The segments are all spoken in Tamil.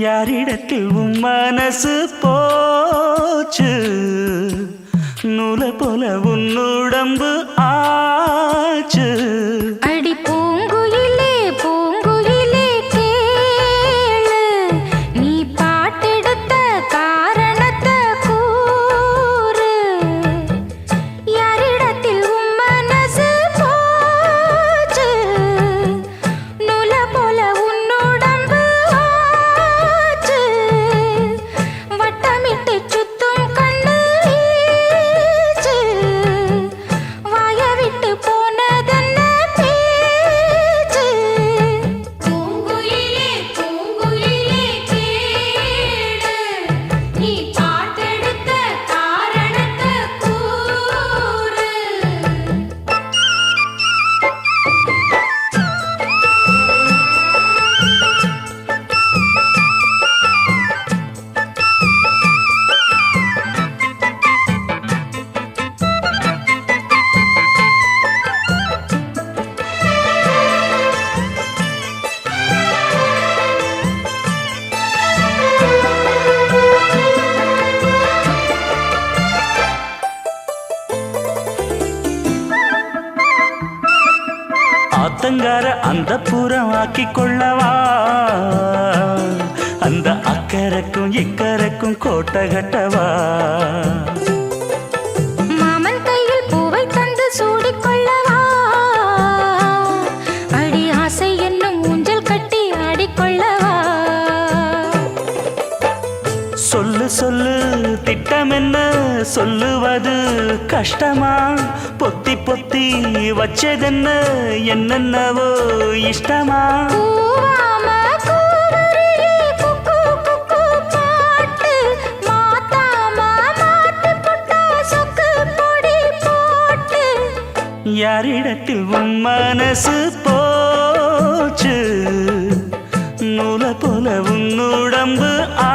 யாரிடத்தில் உன் மனசு போச்சு? நூல போல உன் உடம்பு ஆச்சு. அலங்கார அந்த புறம் ஆக்கி கொள்ளவா அந்த அக்கறைக்கும் இக்கரைக்கும் கோட்டை கட்டவா? சொல்லு சொல்லு திட்டம் என்ன சொல்லுவது கஷ்டமா? பொத்தி பொத்தி வச்சதென்ன என்னென்னவோ இஷ்டமா? யாரிடத்தில் உன் மனசு போச்சு? நூல போல உன் உடம்பு ஆச்சு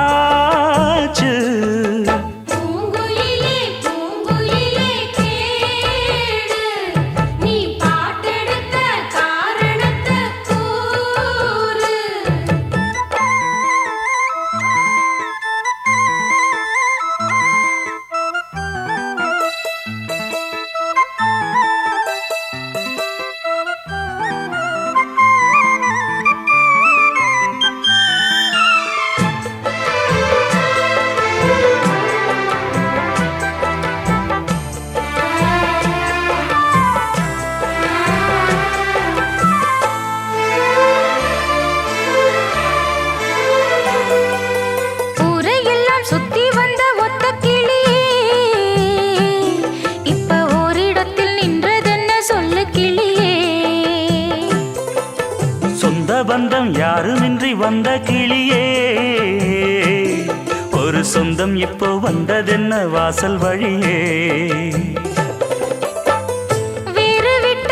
யாருமின்றி வந்த கிளியே ஒரு சொந்தம் இப்போ வந்ததென்ன வாசல் வழியே? வீறு விட்ட